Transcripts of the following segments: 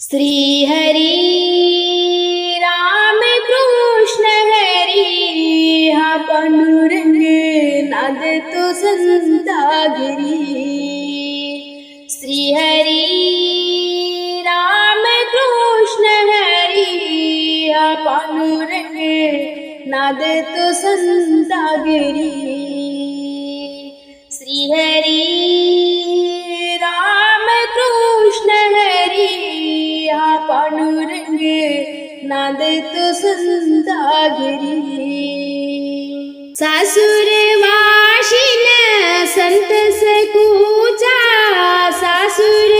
श्रीहरी राम कृष्ण हरी हा पांडुरंग नाद तो संतागिरी। श्रीहरी राम कृष्ण हरी हा पांडुरंग नाद तो संतागिरी। श्रीहरी संतागिरी। सासुर वाशिन संत सकूचा सासुर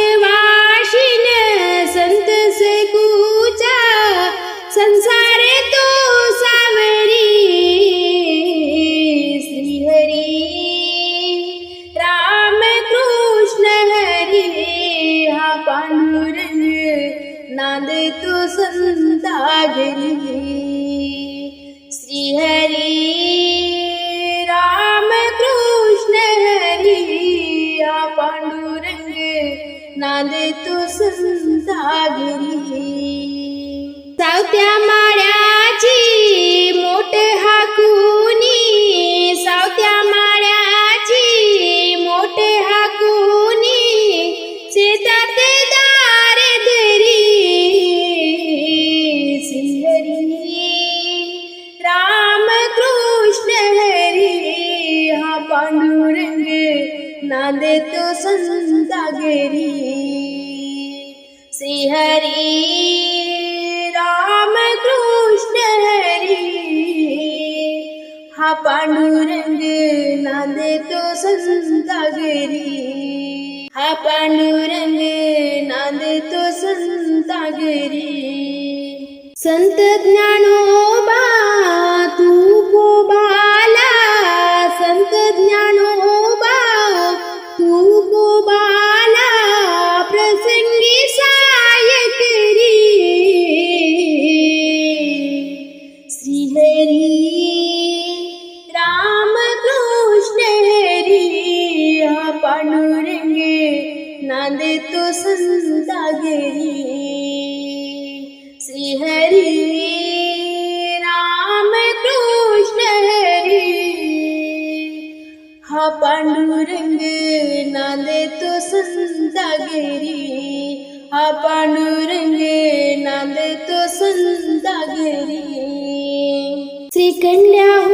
तो संतागिरी. सावत्या माळ्याची मोठे हा हरी राम कृष्ण हरी। हा पांडुरंग नांदे तो संतागिरी। हा पांडुरंग नांदे तो संतागिरी। संत ज्ञानो पांडुरंग नांदे तो संतागिरी. हा पांडुरंग नांदे तो संतागिरी. श्रीकंड्याहून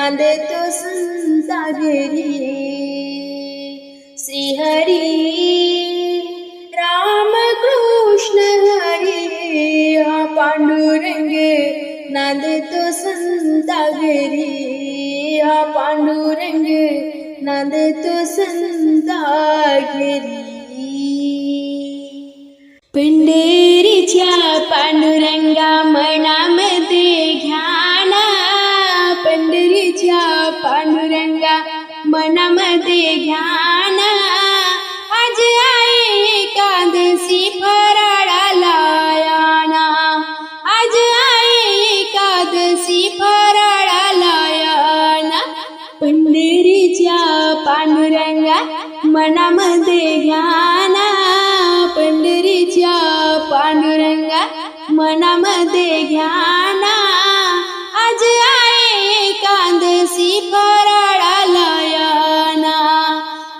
नांदे तो संतागिरी श्रीहरी राम कृष्ण हरी हा पांडुरंग नांदे तो संतागिरी हा पांडुरंग नांदे तो संतागिरी पंढरीच्या पांडुरंगा मनामध्ये पांडुरंगा मनामध्ये घ्याना आज आहे एकादशी फराळाला याना. आज आहे एकादशी फराळाला याना. पंढरीच्या पांडुरंगा मनामध्ये घ्याना पंढरीच्या पांडुरंगा मनामध्ये घ्याना आज आहे सी फराळाला याना.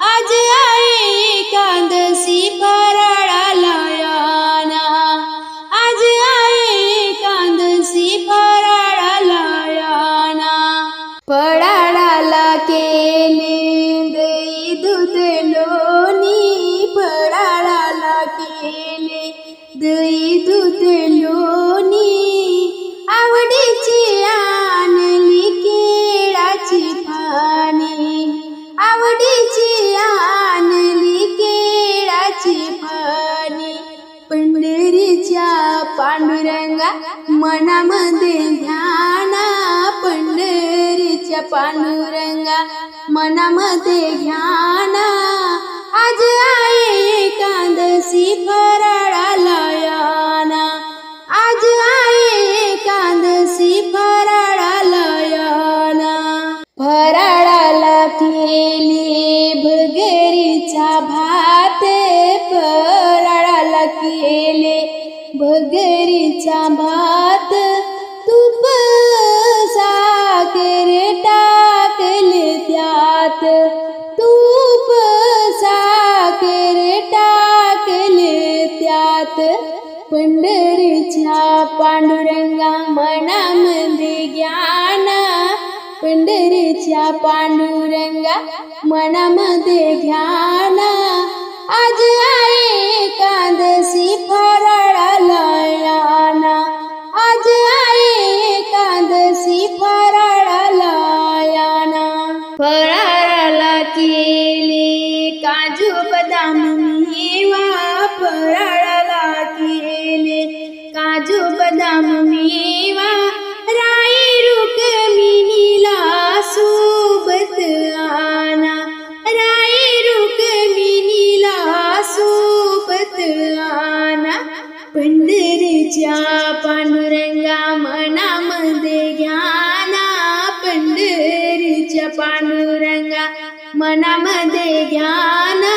आज आहे एकादशी फराळाला याना. आज आहे एकादशी फराळाला याना. फराळाला केले दई दूध लोणी. फराळाला केले दई दूध लोणी. पांडुरंगा मनामध्ये ध्याना पंढरीच्या पांडुरंगा मनामध्ये घ्यान आज आहे कांदसी फराळ पांडुरंगा मनामध्ये घ्यान आज आहे कांदसी फराळाला. आज आहे कांदसी फराळाला. फराळाला केली काजू बदाम पंढरीच्या पांडुरंगा मनामध्ये घ्याना पंढरीच्या पांडुरंगा मनामध्ये घ्याना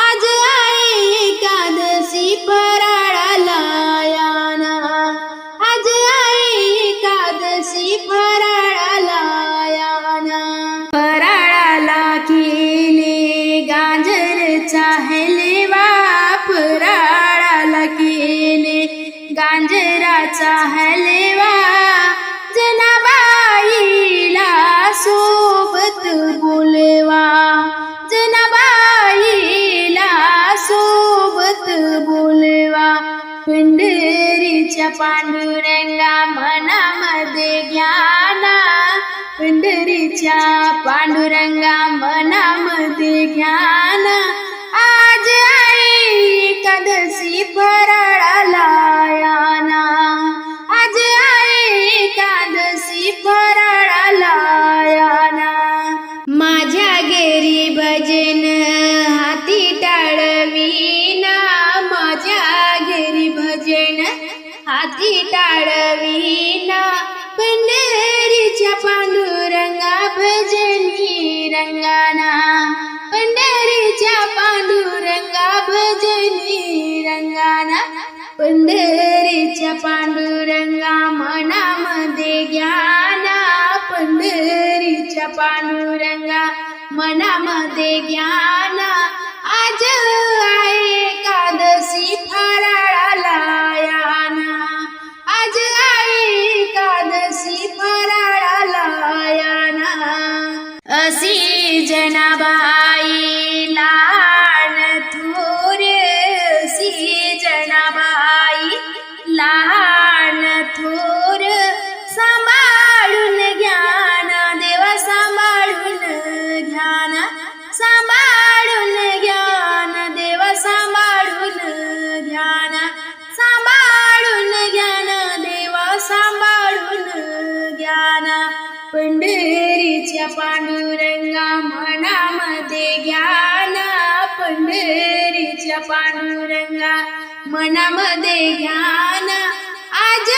आज आहे एकादशी पण गांजराचा हलवा जनाबाईला सोबत बोलवा. जनाबाईला सोबत बोलवा. पंढरीच्या पांडुरंगा मनामध्ये घ्याना पंढरीच्या पांडुरंगा पंढरीच्या पांडुरंगा भजनी रंगाना पंढरीच्या पांडुरंगा मनामध्ये ज्ञाना पंढरीच्या पांडुरंगा मनामध्ये ज्ञाना पंढरीच्या पांडुरंगा मनामध्ये ज्ञान पंढरीच्या पांडुरंगा मनामध्ये ज्ञान. आज